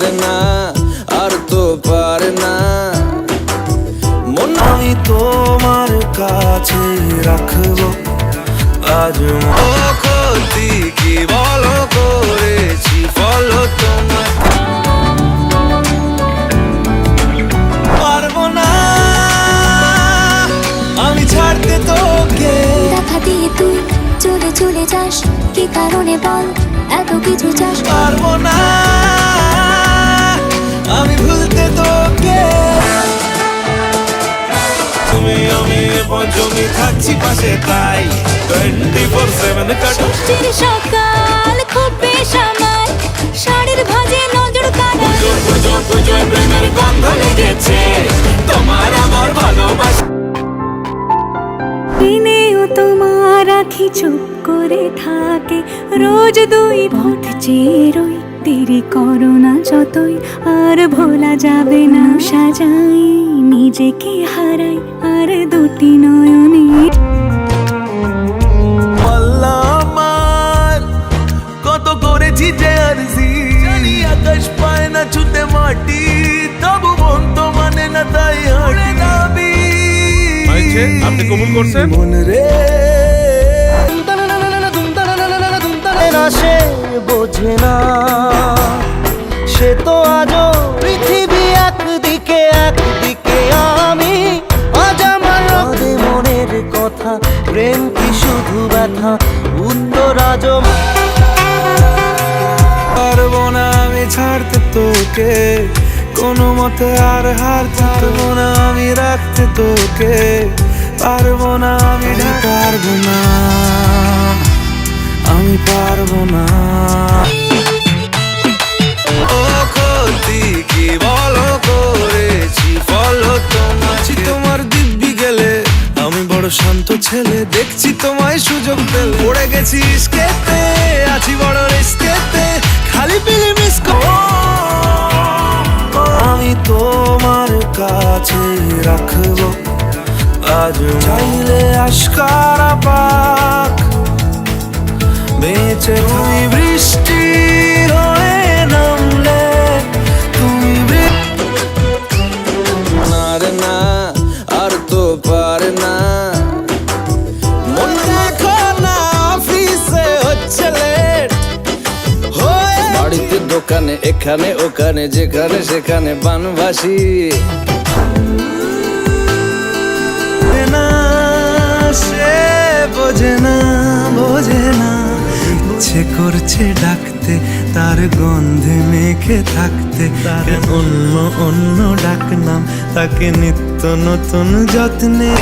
রে না আর তো পারে না। মন তোমার কাছে রাখব। আজ ক্ষতি কি বলো করেছি বলো তোমার পারব না আমি ছাড়তে তোকে। দেখা দিয়ে তুই চলে চলে যাস কি কারণে বল এত কিছু চাস। পারব না। তুমি আমি পঞ্চমী থাকছি পাশে তাই টোয়েন্টি ফোর সেভেন কাটু সকাল খুব বেসামাল শাড়ির ভাজে নজর প্রেমের গন্ধ লেগেছে তোমার আমার ভালোবাসা। দিনেও তোমার আখি চুপ করে থাকে রোজ দুই ভোট চেয়ে রই দেরি করো না যতই আর ভোলা যাবে না সাজাই নিজেকে হারাই আর দুটি নয়নে। কত করেছি যে আরজি। জানি আকাশ পায় না ছুতে মাটি তবু মন তো মানে না তাই হাঁটে। দাবি। হয়েছে? আপনি কবুল করছেন? মন রে। না সে বোঝে না আজও পারব না আমি ছাড়তে তোকে। কোনো মতে আর হার পারব না আমি রাখতে তোকে। পারব না আমি পারব না। আমি পারব না। ছেলে, দেখছি তোমায় সুযোগ পেলে। পড়ে গেছি ইস্কেতে, আছি বড় রিস্কেতে। খালি পিলি মিস আমি তোমার কাছে রাখব। আজ চাইলে আশকারা পাক বেঁচে বৃষ্টি। দোকানে এখানে, ওখানে, যেখানে, সেখানে না, সে বোঝে না বোঝে না। ইচ্ছে করছে ডাকতে, তার গন্ধে মেখে থাকতে। তার অন্য অন্য ডাক নাম তাকে নিত্য নতুন যত্নে।